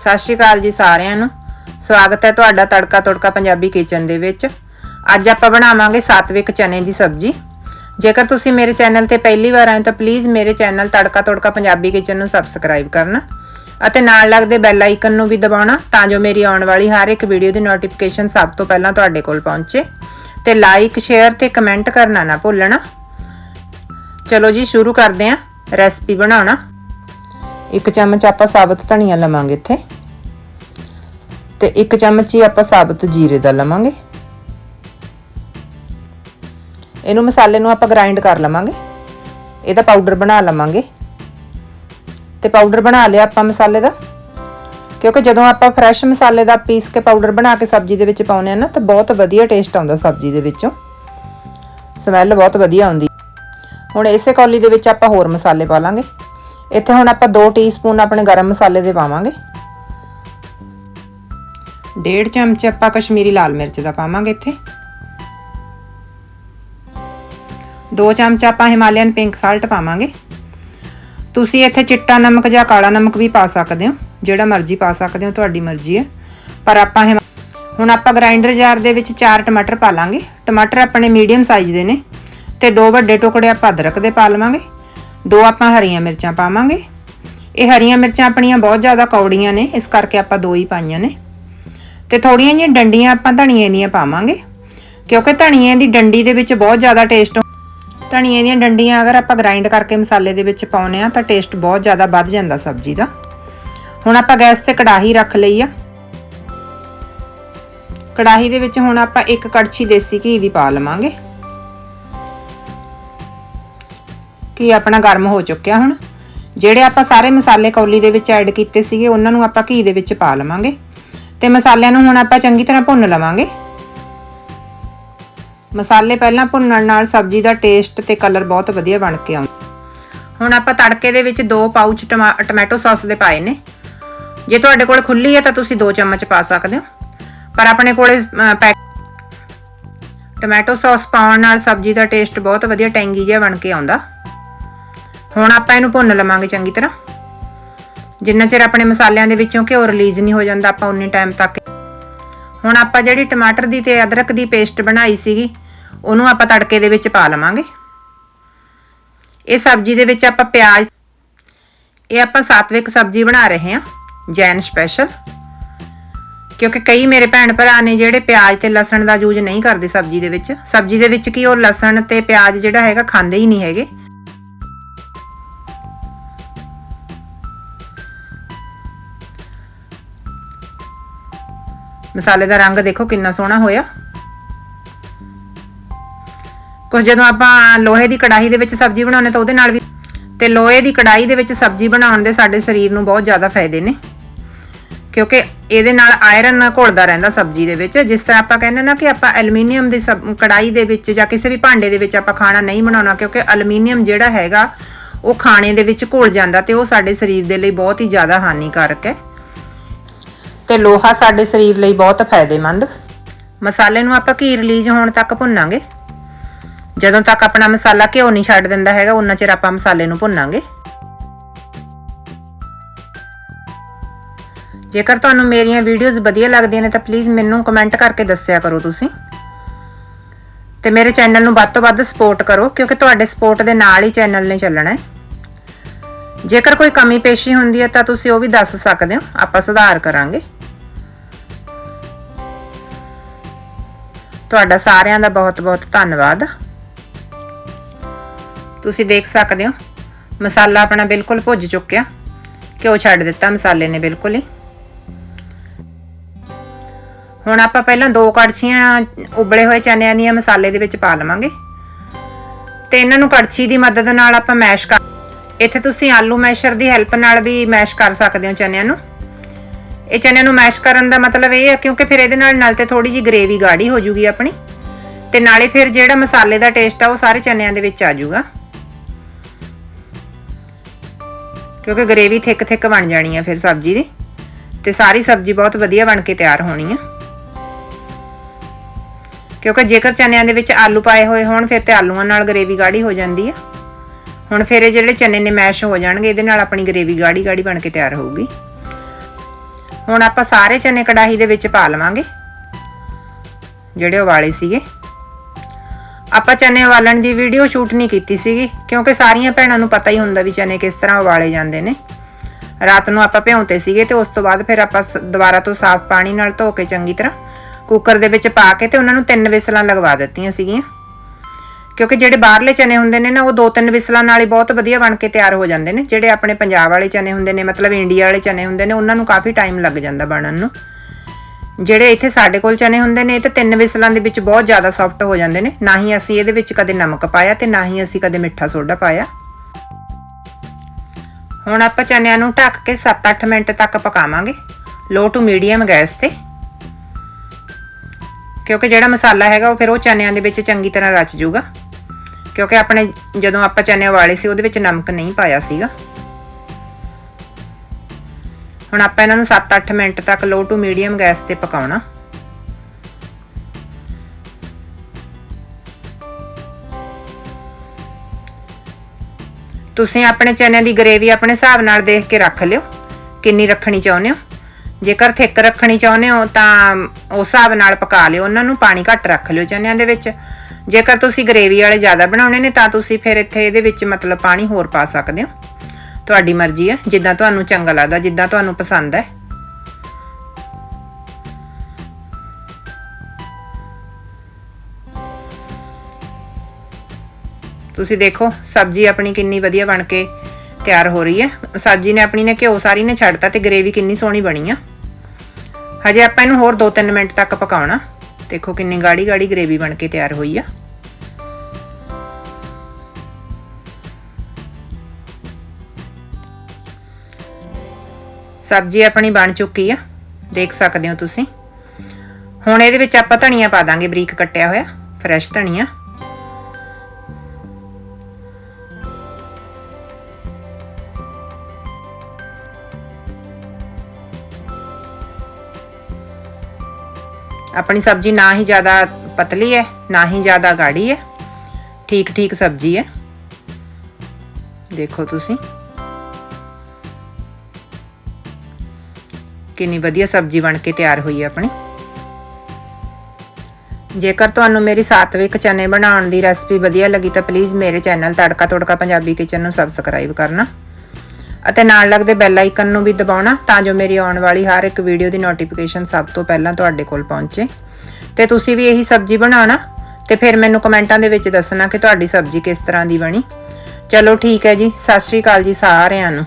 ਸਤਿ ਸ਼੍ਰੀ ਅਕਾਲ ਜੀ ਸਾਰਿਆਂ ਨੂੰ। ਸਵਾਗਤ ਹੈ ਤੁਹਾਡਾ ਤੜਕਾ ਤੜਕਾ ਪੰਜਾਬੀ ਕਿਚਨ ਦੇ ਵਿੱਚ। ਅੱਜ ਆਪਾਂ ਬਣਾਵਾਂਗੇ ਸਾਤਵਿਕ ਚਨੇ ਦੀ ਸਬਜ਼ੀ। ਜੇਕਰ ਤੁਸੀਂ ਮੇਰੇ ਚੈਨਲ ਤੇ ਪਹਿਲੀ ਵਾਰ ਆਏ ਤਾਂ ਪਲੀਜ਼ ਮੇਰੇ ਚੈਨਲ ਤੜਕਾ ਤੜਕਾ ਪੰਜਾਬੀ ਕਿਚਨ ਨੂੰ ਸਬਸਕ੍ਰਾਈਬ ਕਰਨਾ ਅਤੇ ਨਾਲ ਲੱਗਦੇ ਬੈਲ ਆਈਕਨ ਨੂੰ ਵੀ ਦਬਾਉਣਾ ਤਾਂ ਜੋ ਮੇਰੀ ਆਉਣ ਵਾਲੀ ਹਰ ਇੱਕ ਵੀਡੀਓ ਦੀ ਨੋਟੀਫਿਕੇਸ਼ਨ ਸਭ ਤੋਂ ਪਹਿਲਾਂ ਤੁਹਾਡੇ ਕੋਲ ਪਹੁੰਚੇ। ਤੇ ਲਾਈਕ ਸ਼ੇਅਰ ਤੇ ਕਮੈਂਟ ਕਰਨਾ ਨਾ ਭੁੱਲਣਾ। ਚਲੋ ਜੀ, ਸ਼ੁਰੂ ਕਰਦੇ ਹਾਂ। ਰੈਸਪੀ ਬਣਾਉਣਾ। ਇੱਕ ਚਮਚ ਆਪਾਂ ਸਾਬਤ ਧਨੀਆ ਲਵਾਂਗੇ ਇੱਥੇ। ਤੇ ਇੱਕ ਚਮਚ ਹੀ ਆਪਾਂ ਸਾਬਤ ਜੀਰੇ ਦਾ ਲਵਾਂਗੇ। ਇਹਨੂੰ ਮਸਾਲੇ ਨੂੰ ਆਪਾਂ ਗ੍ਰਾਈਂਡ ਕਰ ਲਵਾਂਗੇ। ਇਹਦਾ ਪਾਊਡਰ ਬਣਾ ਲਵਾਂਗੇ। ਤੇ ਪਾਊਡਰ ਬਣਾ ਲਿਆ ਆਪਾਂ ਮਸਾਲੇ ਦਾ। ਕਿਉਂਕਿ ਜਦੋਂ ਆਪਾਂ ਫਰੈਸ਼ ਮਸਾਲੇ ਦਾ ਪੀਸ ਕੇ ਪਾਊਡਰ ਬਣਾ ਕੇ ਸਬਜ਼ੀ ਦੇ ਵਿੱਚ ਪਾਉਂਦੇ ਆ ਨਾ, ਤਾਂ ਬਹੁਤ ਵਧੀਆ ਟੇਸਟ ਆਉਂਦਾ ਸਬਜ਼ੀ ਦੇ ਵਿੱਚੋਂ। ਸਮੈਲ ਬਹੁਤ ਵਧੀਆ ਆਉਂਦੀ। ਹੁਣ ਇਸੇ ਕੌਲੀ ਦੇ ਵਿੱਚ ਆਪਾਂ ਹੋਰ ਮਸਾਲੇ ਪਾ ਲਾਂਗੇ। ਇੱਥੇ ਹੁਣ ਆਪਾਂ 2 ਟੀਸਪੂਨ ਆਪਣੇ ਗਰਮ ਮਸਾਲੇ ਦੇ ਪਾਵਾਂਗੇ। ਡੇਢ ਚਮਚ ਆਪਾਂ ਕਸ਼ਮੀਰੀ ਲਾਲ ਮਿਰਚ ਦਾ ਪਾਵਾਂਗੇ ਇੱਥੇ। 2 ਚਮਚ ਆਪਾਂ ਹਿਮਾਲਯਨ ਪਿੰਕ ਸਾਲਟ ਪਾਵਾਂਗੇ। ਤੁਸੀਂ ਇੱਥੇ ਚਿੱਟਾ ਨਮਕ ਜਾਂ ਕਾਲਾ ਨਮਕ ਵੀ ਪਾ ਸਕਦੇ ਹੋ, ਜਿਹੜਾ ਮਰਜ਼ੀ ਪਾ ਸਕਦੇ ਹੋ, ਤੁਹਾਡੀ ਮਰਜ਼ੀ ਹੈ। ਪਰ ਆਪਾਂ ਹਿਮਾ- ਹੁਣ ਆਪਾਂ ਗ੍ਰਾਈਂਡਰ ਜਾਰ ਦੇ ਵਿੱਚ 4 ਟਮਾਟਰ ਪਾ ਲਾਂਗੇ। ਟਮਾਟਰ ਆਪਣੇ ਮੀਡੀਅਮ ਸਾਈਜ਼ ਦੇ ਨੇ ਤੇ ਦੋ ਵੱਡੇ ਟੁਕੜੇ ਆਪਾਂ ਅਦਰਕ ਦੇ ਪਾ ਲਵਾਂਗੇ। ਦੋ ਆਪਾਂ ਹਰੀਆਂ ਮਿਰਚਾਂ ਪਾਵਾਂਗੇ। ਇਹ ਹਰੀਆਂ ਮਿਰਚਾਂ ਆਪਣੀਆਂ ਬਹੁਤ ਜ਼ਿਆਦਾ ਕੌੜੀਆਂ ਨੇ, ਇਸ ਕਰਕੇ ਆਪਾਂ ਦੋ ਹੀ ਪਾਈਆਂ ਨੇ। ਤੇ ਥੋੜੀਆਂ ਜਿਹੀਆਂ ਡੰਡੀਆਂ ਆਪਾਂ ਧਨੀਏ ਦੀਆਂ ਪਾਵਾਂਗੇ, ਕਿਉਂਕਿ ਧਨੀਏ ਦੀ ਡੰਡੀ ਦੇ ਵਿੱਚ ਬਹੁਤ ਜ਼ਿਆਦਾ ਟੇਸਟ ਧਨੀਏ ਦੀਆਂ ਡੰਡੀਆਂ ਅਗਰ ਆਪਾਂ ਗ੍ਰਾਈਂਡ ਕਰਕੇ ਮਸਾਲੇ ਦੇ ਵਿੱਚ ਪਾਉਨੇ ਆ ਤਾਂ ਟੇਸਟ ਬਹੁਤ ਜ਼ਿਆਦਾ ਵੱਧ ਜਾਂਦਾ ਸਬਜ਼ੀ ਦਾ। ਹੁਣ ਆਪਾਂ ਗੈਸ ਤੇ ਕੜਾਹੀ ਰੱਖ ਲਈ ਆ। ਕੜਾਹੀ ਦੇ ਵਿੱਚ ਹੁਣ ਆਪਾਂ ਇੱਕ ਕੜਛੀ ਦੇਸੀ ਘੀ ਦੀ ਪਾ ਲਵਾਂਗੇ। ਘੀ ਆਪਣਾ ਗਰਮ ਹੋ ਚੁੱਕਿਆ ਹੁਣ। ਜਿਹੜੇ ਆਪਾਂ ਸਾਰੇ ਮਸਾਲੇ ਕੌਲੀ ਦੇ ਵਿੱਚ ਐਡ ਕੀਤੇ ਸੀਗੇ ਉਹਨਾਂ ਨੂੰ ਆਪਾਂ ਘੀ ਦੇ ਵਿੱਚ ਪਾ ਲਵਾਂਗੇ। ਤੇ ਮਸਾਲਿਆਂ ਨੂੰ ਹੁਣ ਆਪਾਂ ਚੰਗੀ ਤਰ੍ਹਾਂ ਭੁੰਨ ਲਵਾਂਗੇ। ਮਸਾਲੇ ਪਹਿਲਾਂ ਭੁੰਨਣ ਨਾਲ ਸਬਜ਼ੀ ਦਾ ਟੇਸਟ ਤੇ ਕਲਰ ਬਹੁਤ ਵਧੀਆ ਬਣ ਕੇ ਆਉਂਦਾ। ਹੁਣ ਆਪਾਂ ਤੜਕੇ ਦੇ ਵਿੱਚ ਦੋ ਪਾਊਚ ਟਮਾ- ਟੋਮੈਟੋ ਸੌਸ ਦੇ ਪਾਏ ਨੇ। ਜੇ ਤੁਹਾਡੇ ਕੋਲ ਖੁੱਲੀ ਹੈ ਤਾਂ ਤੁਸੀਂ 2 ਚਮਚ ਪਾ ਸਕਦੇ ਹੋ। ਪਰ ਆਪਣੇ ਕੋਲੇ ਅਹ, ਪੈਕ ਸੌਸ ਪਾਉਣ ਨਾਲ ਸਬਜ਼ੀ ਦਾ ਟੇਸਟ ਬਹੁਤ ਵਧੀਆ ਟੈਂਗੀ ਜਿਹਾ ਬਣ ਕੇ ਆਉਂਦਾ। ਹੁਣ ਆਪਾਂ ਇਹਨੂੰ ਭੁੰਨ ਲਵਾਂਗੇ ਚੰਗੀ ਤਰ੍ਹਾਂ। ਜਿੰਨਾ ਚਿਰ ਆਪਣੇ ਮਸਾਲਿਆਂ ਦੇ ਵਿੱਚੋਂ ਘਿਓ ਰਿਲੀਜ਼ ਨਹੀਂ ਹੋ ਜਾਂਦਾ, ਆਪਾਂ ਉਨੇ ਟਾਈਮ ਤੱਕ। ਹੁਣ ਆਪਾਂ ਜਿਹੜੀ ਟਮਾਟਰ ਦੀ ਤੇ ਅਦਰਕ ਦੀ ਪੇਸਟ ਬਣਾਈ ਸੀਗੀ, ਉਹਨੂੰ ਆਪਾਂ ਤੜਕੇ ਦੇ ਵਿੱਚ ਪਾ ਲਵਾਂਗੇ। ਇਹ ਸਬਜ਼ੀ ਦੇ ਵਿੱਚ ਆਪਾਂ ਪਿਆਜ਼, ਇਹ ਆਪਾਂ ਸਾਤਵਿਕ ਸਬਜ਼ੀ ਬਣਾ ਰਹੇ ਹਾਂ, ਜੈਨ ਸਪੈਸ਼ਲ ਕਿਉਂਕਿ ਕਈ ਮੇਰੇ ਭੈਣ ਭਰਾ ਨੇ ਜਿਹੜੇ ਪਿਆਜ਼ ਤੇ ਲਸਣ ਦਾ ਯੂਜ਼ ਨਹੀਂ ਕਰਦੇ ਸਬਜ਼ੀ ਦੇ ਵਿੱਚ। ਸਬਜ਼ੀ ਦੇ ਵਿੱਚ ਕੀ ਉਹ ਲਸਣ ਤੇ ਪਿਆਜ਼ ਜਿਹੜਾ ਹੈਗਾ ਖਾਂਦੇ ਹੀ ਨਹੀਂ ਹੈਗੇ। ਮਸਾਲੇ ਦਾ ਰੰਗ ਦੇਖੋ ਕਿੰਨਾ ਸੋਹਣਾ ਹੋਇਆ। ਕੁਝ ਜਦੋਂ ਆਪਾਂ ਲੋਹੇ ਦੀ ਕੜਾਹੀ ਦੇ ਵਿੱਚ ਸਬਜ਼ੀ ਬਣਾਉਂਦੇ ਤਾਂ ਉਹਦੇ ਨਾਲ ਵੀ ਤੇ ਲੋਹੇ ਦੀ ਕੜਾਹੀ ਦੇ ਵਿੱਚ ਸਬਜ਼ੀ ਬਣਾਉਣ ਦੇ ਸਾਡੇ ਸਰੀਰ ਨੂੰ ਬਹੁਤ ਜ਼ਿਆਦਾ ਫਾਇਦੇ ਨੇ। ਕਿਉਂਕਿ ਇਹਦੇ ਨਾਲ ਆਇਰਨ ਘੁਲਦਾ ਰਹਿੰਦਾ ਸਬਜ਼ੀ ਦੇ ਵਿੱਚ। ਜਿਸ ਤਰ੍ਹਾਂ ਆਪਾਂ ਕਹਿੰਦੇ ਨਾ ਕਿ ਆਪਾਂ ਐਲੂਮੀਨੀਅਮ ਦੀ ਸਬ- ਕੜਾਈ ਦੇ ਵਿੱਚ ਜਾਂ ਕਿਸੇ ਵੀ ਭਾਂਡੇ ਦੇ ਵਿੱਚ ਆਪਾਂ ਖਾਣਾ ਨਹੀਂ ਬਣਾਉਣਾ ਕਿਉਂਕਿ ਐਲੂਮੀਨੀਅਮ ਜਿਹੜਾ ਹੈਗਾ ਉਹ ਖਾਣੇ ਦੇ ਵਿੱਚ ਘੁਲ ਜਾਂਦਾ ਤੇ ਉਹ ਸਾਡੇ ਸਰੀਰ ਦੇ ਲਈ ਬਹੁਤ ਹੀ ਜ਼ਿਆਦਾ ਹਾਨੀਕਾਰਕ ਹੈ। ਤੇ ਲੋਹਾ ਸਾਡੇ ਸਰੀਰ ਲਈ ਬਹੁਤ ਫਾਇਦੇਮੰਦ। ਮਸਾਲੇ ਨੂੰ ਆਪਾਂ ਘੀ ਰਿਲੀਜ਼ ਹੋਣ ਤੱਕ ਭੁੰਨਾਂਗੇ। ਜਦੋਂ ਤੱਕ ਆਪਣਾ ਮਸਾਲਾ ਘਿਓ ਨਹੀਂ ਛੱਡ ਦਿੰਦਾ ਹੈਗਾ, ਉਨਾ ਚਿਰ ਆਪਾਂ ਮਸਾਲੇ ਨੂੰ ਭੁੰਨਾਂਗੇ। ਜੇਕਰ ਤੁਹਾਨੂੰ ਮੇਰੀਆਂ ਵੀਡੀਓਜ਼ ਵਧੀਆ ਲੱਗਦੀਆਂ ਨੇ, ਤਾਂ ਪਲੀਜ਼ ਮੈਨੂੰ ਕਮੈਂਟ ਕਰਕੇ ਦੱਸਿਆ ਕਰੋ ਤੁਸੀਂ। ਤੇ ਮੇਰੇ ਚੈਨਲ ਨੂੰ ਵੱਧ ਤੋਂ ਵੱਧ ਸਪੋਰਟ ਕਰੋ, ਕਿਉਂਕਿ ਤੁਹਾਡੇ ਸਪੋਰਟ ਦੇ ਨਾਲ ਹੀ ਚੈਨਲ ਨੇ ਚੱਲਣਾ ਹੈ। ਜੇਕਰ ਕੋਈ ਕਮੀ ਪੇਸ਼ੀ ਹੁੰਦੀ ਹੈ, ਤਾਂ ਤੁਸੀਂ ਉਹ ਵੀ ਦੱਸ ਸਕਦੇ ਹੋ, ਆਪਾਂ ਸੁਧਾਰ ਕਰਾਂਗੇ। ਤੁਹਾਡਾ ਸਾਰਿਆਂ ਦਾ ਬਹੁਤ-ਬਹੁਤ ਧੰਨਵਾਦ। ਤੁਸੀਂ ਦੇਖ ਸਕਦੇ ਹੋ, ਮਸਾਲਾ ਆਪਣਾ ਬਿਲਕੁਲ ਭੁੱਜ ਚੁੱਕਿਆ। ਘਿਓ ਛੱਡ ਦਿੱਤਾ, ਮਸਾਲੇ ਨੇ ਬਿਲਕੁਲ ਹੀ। ਹੁਣ ਆਪਾਂ ਪਹਿਲਾਂ ਦੋ ਕੜਛੀਆਂ ਉਬਲੇ ਹੋਏ ਚਨਿਆਂ ਦੀਆਂ ਮਸਾਲੇ ਦੇ ਵਿੱਚ ਪਾ ਲਵਾਂਗੇ। ਤੇ ਇਹਨਾਂ ਨੂੰ ਕੜਛੀ ਦੀ ਮਦਦ ਨਾਲ ਆਪਾਂ ਮੈਸ਼ ਕਰ ਇੱਥੇ ਤੁਸੀਂ ਆਲੂ ਮੈਸ਼ਰ ਦੀ ਹੈਲਪ ਨਾਲ ਵੀ ਮੈਸ਼ ਕਰ ਸਕਦੇ ਹੋ ਚਨਿਆਂ ਨੂੰ। ਇਹ ਚਨਿਆਂ ਨੂੰ ਮੈਸ਼ ਕਰਨ ਦਾ ਮਤਲਬ ਇਹ ਹੈ ਕਿਉਂਕਿ ਫਿਰ ਇਹਦੇ ਨਾਲ ਨਾਲ ਤੇ ਥੋੜੀ ਜੀ ਗ੍ਰੇਵੀ ਗਾੜੀ ਹੋ ਜੂਗੀ ਆਪਣੀ। ਤੇ ਨਾਲੇ ਫਿਰ ਜਿਹੜਾ ਮਸਾਲੇ ਦਾ ਟੇਸਟ ਆ, ਉਹ ਸਾਰੇ ਚਨਿਆਂ ਦੇ ਵਿੱਚ ਆ ਜੂਗਾ। ਕਿਉਂਕਿ ਗ੍ਰੇਵੀ ਥਿਕ ਥਿਕ ਬਣ ਜਾਣੀ ਆ ਫਿਰ ਸਬਜ਼ੀ ਦੀ। ਤੇ ਸਾਰੀ ਸਬਜ਼ੀ ਬਹੁਤ ਵਧੀਆ ਬਣ ਕੇ ਤਿਆਰ ਹੋਣੀ ਆ। ਕਿਉਂਕਿ ਜੇਕਰ ਚਨਿਆਂ ਦੇ ਵਿੱਚ ਆਲੂ ਪਾਏ ਹੋਏ ਹੋਣ, ਫਿਰ ਤੇ ਆਲੂਆਂ ਨਾਲ ਗ੍ਰੇਵੀ ਗਾੜੀ ਹੋ ਜਾਂਦੀ ਆ। ਹੁਣ ਫਿਰ ਇਹ ਜਿਹੜੇ ਚਨੇ ਨੇ ਮੈਸ਼ ਹੋ ਜਾਣਗੇ, ਇਹਦੇ ਨਾਲ ਆਪਣੀ ਗ੍ਰੇਵੀ ਗਾੜੀ ਗਾੜੀ ਬਣ ਕੇ ਤਿਆਰ ਹੋਊਗੀ। ਹੁਣ ਆਪਾਂ ਸਾਰੇ ਚਨੇ ਕੜਾਹੀ ਦੇ ਵਿੱਚ ਪਾ ਲਵਾਂਗੇ, ਜਿਹੜੇ ਉਬਾਲੇ ਸੀਗੇ। ਆਪਾਂ ਚਨੇ ਉਬਾਲਣ ਦੀ ਵੀਡੀਓ ਸ਼ੂਟ ਨਹੀਂ ਕੀਤੀ ਸੀਗੀ, ਕਿਉਂਕਿ ਸਾਰੀਆਂ ਭੈਣਾਂ ਨੂੰ ਪਤਾ ਹੀ ਹੁੰਦਾ ਵੀ ਚਨੇ ਕਿਸ ਤਰ੍ਹਾਂ ਉਬਾਲੇ ਜਾਂਦੇ ਨੇ। ਰਾਤ ਨੂੰ ਆਪਾਂ ਭਿਉਂਤੇ ਸੀਗੇ ਤੇ ਉਸ ਤੋਂ ਬਾਅਦ ਫਿਰ ਆਪਾਂ ਸ- ਦੁਬਾਰਾ ਤੋਂ ਸਾਫ਼ ਪਾਣੀ ਨਾਲ ਧੋ ਕੇ ਚੰਗੀ ਤਰ੍ਹਾਂ ਕੁੱਕਰ ਦੇ ਵਿੱਚ ਪਾ ਕੇ ਤੇ ਉਹਨਾਂ ਨੂੰ ਤਿੰਨ ਵਿਸਲਾਂ ਲਗਵਾ ਦਿੱਤੀਆਂ ਸੀਗੀਆਂ। ਕਿਉਂਕਿ ਜਿਹੜੇ ਬਾਹਰਲੇ ਚਨੇ ਹੁੰਦੇ ਨੇ ਨਾ, ਉਹ ਦੋ ਤਿੰਨ ਵਿਸਲਾਂ ਨਾਲ ਹੀ ਬਹੁਤ ਵਧੀਆ ਬਣ ਕੇ ਤਿਆਰ ਹੋ ਜਾਂਦੇ ਨੇ। ਜਿਹੜੇ ਆਪਣੇ ਪੰਜਾਬ ਵਾਲੇ ਚਨੇ ਹੁੰਦੇ ਨੇ, ਮਤਲਬ ਇੰਡੀਆ ਵਾਲੇ ਚਨੇ ਹੁੰਦੇ ਨੇ, ਉਹਨਾਂ ਨੂੰ ਕਾਫੀ ਟਾਈਮ ਲੱਗ ਜਾਂਦਾ ਬਣਨ ਨੂੰ। ਜਿਹੜੇ ਇੱਥੇ ਸਾਡੇ ਕੋਲ ਚਨੇ ਹੁੰਦੇ ਨੇ, ਇਹ ਤਾਂ ਤਿੰਨ ਵਿਸਲਾਂ ਦੇ ਵਿੱਚ ਬਹੁਤ ਜ਼ਿਆਦਾ ਸੌਫਟ ਹੋ ਜਾਂਦੇ ਨੇ। ਨਾ ਹੀ ਅਸੀਂ ਇਹਦੇ ਵਿੱਚ ਕਦੇ ਨਮਕ ਪਾਇਆ ਤੇ ਨਾ ਹੀ ਅਸੀਂ ਕਦੇ ਮਿੱਠਾ ਸੋਡਾ ਪਾਇਆ। ਹੁਣ ਆਪਾਂ ਚਨਿਆਂ ਨੂੰ ਢੱਕ ਕੇ 7-8 ਮਿੰਟ ਤੱਕ ਪਕਾਵਾਂਗੇ। ਲੋ ਟੂ ਮੀਡੀਅਮ ਗੈਸ ਤੇ। ਕਿਉਂਕਿ ਜਿਹੜਾ ਮਸਾਲਾ ਹੈਗਾ, ਉਹ ਫਿਰ ਉਹ ਚਨਿਆਂ ਦੇ ਵਿੱਚ ਚੰਗੀ ਤਰ੍ਹਾਂ ਰਚ ਜਾਊਗਾ ਕਿਉਂਕਿ ਆਪਣੇ ਜਦੋਂ ਆਪਾਂ ਚਨੇ ਉਬਾਲੇ ਸੀ, ਉਹਦੇ ਵਿੱਚ ਨਮਕ ਨਹੀਂ ਪਾਇਆ ਸੀਗਾ। ਹੁਣ ਆਪਾਂ ਇਹਨਾਂ ਨੂੰ 7-8 ਮਿੰਟ ਤੱਕ ਲੋ ਟੂ ਮੀਡੀਅਮ ਗੈਸ ਤੇ ਪਕਾਉਣਾ। ਤੁਸੀਂ ਆਪਣੇ ਚਨਿਆਂ ਦੀ ਗਰੇਵੀ ਆਪਣੇ ਹਿਸਾਬ ਨਾਲ ਦੇਖ ਕੇ ਰੱਖ ਲਿਓ, ਕਿੰਨੀ ਰੱਖਣੀ ਚਾਹੁੰਦੇ ਹੋ। ਜੇਕਰ ਥਿੱਕ ਰੱਖਣੀ ਚਾਹੁੰਦੇ ਹੋ ਤਾਂ ਉਸ ਹਿਸਾਬ ਨਾਲ ਪਕਾ ਲਿਓ, ਉਹਨਾਂ ਨੂੰ ਪਾਣੀ ਘੱਟ ਰੱਖ ਲਿਓ ਚਨਿਆਂ ਦੇ ਵਿੱਚ। ਜੇਕਰ ਤੁਸੀਂ ਗਰੇਵੀ ਵਾਲੇ ਜ਼ਿਆਦਾ ਬਣਾਉਣੇ ਨੇ, ਤਾਂ ਤੁਸੀਂ ਫਿਰ ਇੱਥੇ ਇਹਦੇ ਵਿੱਚ ਮਤਲਬ ਪਾਣੀ ਹੋਰ ਪਾ ਸਕਦੇ ਹੋ। ਤੁਹਾਡੀ ਮਰਜ਼ੀ ਹੈ ਜਿੱਦਾਂ ਤੁਹਾਨੂੰ ਚੰਗਾ ਲੱਗਦਾ, ਜਿੱਦਾਂ ਤੁਹਾਨੂੰ ਪਸੰਦ ਹੈ ਤੁਸੀਂ ਦੇਖੋ, ਸਬਜ਼ੀ ਆਪਣੀ ਕਿੰਨੀ ਵਧੀਆ ਬਣ ਕੇ ਤਿਆਰ ਹੋ ਰਹੀ ਹੈ। ਸਬਜ਼ੀ ਨੇ ਆਪਣੀ ਨੇ ਘਿਓ ਸਾਰੀ ਨੇ ਛੱਡਤਾ ਤੇ ਗਰੇਵੀ ਕਿੰਨੀ ਸੋਹਣੀ ਬਣੀ ਆ। ਹਜੇ ਆਪਾਂ ਇਹਨੂੰ ਹੋਰ 2-3 ਮਿੰਟ ਤੱਕ ਪਕਾਉਣਾ। ਦੇਖੋ ਕਿੰਨੀ ਗਾੜੀ ਗਾੜੀ ਗਰੇਵੀ ਬਣ ਕੇ ਤਿਆਰ ਹੋਈ ਆ। ਸਬਜ਼ੀ ਆਪਣੀ ਬਣ ਚੁੱਕੀ ਆ, ਦੇਖ ਸਕਦੇ ਹੋ ਤੁਸੀਂ। ਹੁਣ ਇਹਦੇ ਵਿੱਚ ਆਪਾਂ ਧਨੀਆ ਪਾ ਦਾਂਗੇ, ਬਰੀਕ ਕੱਟਿਆ ਹੋਇਆ, ਫਰੈਸ਼ ਧਨੀਆ। ਆਪਣੀ ਸਬਜ਼ੀ ਨਾ ਹੀ ਜ਼ਿਆਦਾ ਪਤਲੀ ਹੈ, ਨਾ ਹੀ ਜ਼ਿਆਦਾ ਗਾੜੀ ਹੈ ਠੀਕ ਠੀਕ ਸਬਜ਼ੀ ਹੈ। ਦੇਖੋ ਤੁਸੀਂ। ਕਿੰਨੀ ਵਧੀਆ ਸਬਜ਼ੀ ਬਣ ਕੇ ਤਿਆਰ ਹੋਈ ਹੈ ਆਪਣੀ। ਜੇਕਰ ਤੁਹਾਨੂੰ ਮੇਰੀ ਸਾਤਵਿਕ ਚਨੇ ਬਣਾਉਣ ਦੀ ਰੈਸਪੀ ਵਧੀਆ ਲੱਗੀ ਤਾਂ ਪਲੀਜ਼ ਮੇਰੇ ਚੈਨਲ ਤੜਕਾ ਤੋੜਕਾ ਪੰਜਾਬੀ ਕਿਚਨ ਨੂੰ ਸਬਸਕ੍ਰਾਈਬ ਕਰਨਾ। ਅਤੇ ਨਾਲ ਲੱਗਦੇ ਬੈਲ ਆਈਕਨ ਨੂੰ ਵੀ ਦਬਾਉਣਾ ਤਾਂ ਜੋ ਮੇਰੀ ਆਉਣ ਵਾਲੀ ਹਰ ਇੱਕ ਵੀਡੀਓ ਦੀ ਨੋਟੀਫਿਕੇਸ਼ਨ ਸਭ ਤੋਂ ਪਹਿਲਾਂ ਤੁਹਾਡੇ ਕੋਲ ਪਹੁੰਚੇ। ਤੇ ਤੁਸੀਂ ਵੀ ਇਹੀ ਸਬਜ਼ੀ ਬਣਾਉਣਾ ਤੇ ਫਿਰ ਮੈਨੂੰ ਕਮੈਂਟਾਂ ਦੇ ਵਿੱਚ ਦੱਸਣਾ ਕਿ ਤੁਹਾਡੀ ਸਬਜ਼ੀ ਕਿਸ ਤਰ੍ਹਾਂ ਦੀ ਬਣੀ। ਚਲੋ ਠੀਕ ਹੈ ਜੀ, ਸਤਿ ਸ਼੍ਰੀ ਅਕਾਲ ਜੀ ਸਾਰਿਆਂ ਨੂੰ।